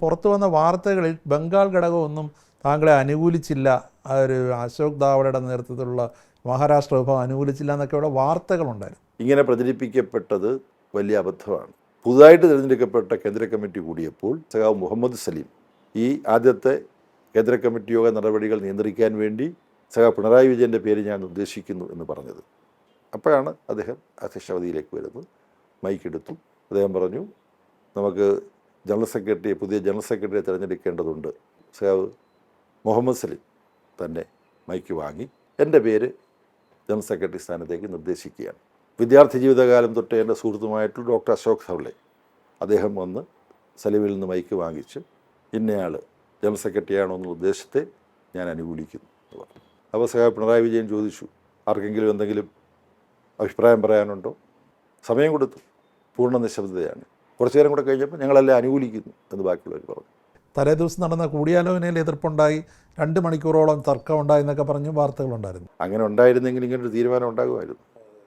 പുറത്തു വന്ന വാർത്തകളിൽ ബംഗാൾ ഘടകമൊന്നും താങ്കളെ അനുകൂലിച്ചില്ല. ആ ഒരു അശോക് ദാവഡയുടെ നേതൃത്വത്തിലുള്ള മഹാരാഷ്ട്ര വിഭാഗം അനുകൂലിച്ചില്ല എന്നൊക്കെ എന്നൊക്കെയുള്ള വാർത്തകളുണ്ടായിരുന്നു. ഇങ്ങനെ പ്രചരിപ്പിക്കപ്പെട്ടത് വലിയ അബദ്ധമാണ്. പുതുതായിട്ട് തിരഞ്ഞെടുക്കപ്പെട്ട കേന്ദ്ര കമ്മിറ്റി കൂടിയപ്പോൾ സഖാവ് മുഹമ്മദ് സലീം ഈ ആദ്യത്തെ കേന്ദ്ര കമ്മിറ്റി യോഗ നടപടികൾ നിയന്ത്രിക്കാൻ വേണ്ടി സഖാവ് പിണറായി വിജയന്റെ പേര് ഞാൻ ഉദ്ദേശിക്കുന്നു എന്ന് പറഞ്ഞത്. അപ്പോഴാണ് അദ്ദേഹം അധ്യക്ഷപതിയിലേക്ക് വരുന്നത്. മൈക്കെടുത്തു. അദ്ദേഹം പറഞ്ഞു നമുക്ക് ജനറൽ സെക്രട്ടറിയെ പുതിയ ജനറൽ സെക്രട്ടറിയെ തിരഞ്ഞെടുക്കേണ്ടതുണ്ട്. സേവ് മുഹമ്മദ് സലീം തന്നെ മൈക്ക് വാങ്ങി എന്റെ പേര് ജനറൽ സെക്രട്ടറി സ്ഥാനത്തേക്ക് നിർദ്ദേശിക്കുകയാണ്. വിദ്യാർത്ഥി ജീവിതകാലം തൊട്ട് എന്റെ സുഹൃത്തുമായിട്ടുള്ള ഡോക്ടർ അശോക് സവളെ അദ്ദേഹം വന്ന് സലീമിൽ നിന്ന് മൈക്ക് വാങ്ങിച്ച് ഇന്നയാൾ ജനറൽ സെക്രട്ടറിയാണോ എന്ന ഉദ്ദേശത്തെ ഞാൻ അനുകൂലിക്കുന്നു എന്ന് പറഞ്ഞു. അപ്പോൾ സഹ പിണറായി വിജയൻ ചോദിച്ചു ആർക്കെങ്കിലും എന്തെങ്കിലും അഭിപ്രായം പറയാനുണ്ടോ? സമയം കൊടുത്തു. പൂർണ നിശബ്ദതയാണ്. കുറച്ചു നേരം കൂടെ കഴിഞ്ഞപ്പോൾ ഞങ്ങളെല്ലാം അനുകൂലിക്കുന്നു എന്ന് ബാക്കിയുള്ളവർ പറഞ്ഞു. തലേ ദിവസം നടന്ന കൂടിയാലോചനയിൽ എതിർപ്പുണ്ടായി. രണ്ട് മണിക്കൂറോളം തർക്കം ഉണ്ടായി എന്നൊക്കെ പറഞ്ഞ് വാർത്തകളുണ്ടായിരുന്നു. അങ്ങനെ ഉണ്ടായിരുന്നെങ്കിൽ ഇങ്ങനൊരു തീരുമാനം ഉണ്ടാകുമായിരുന്നു.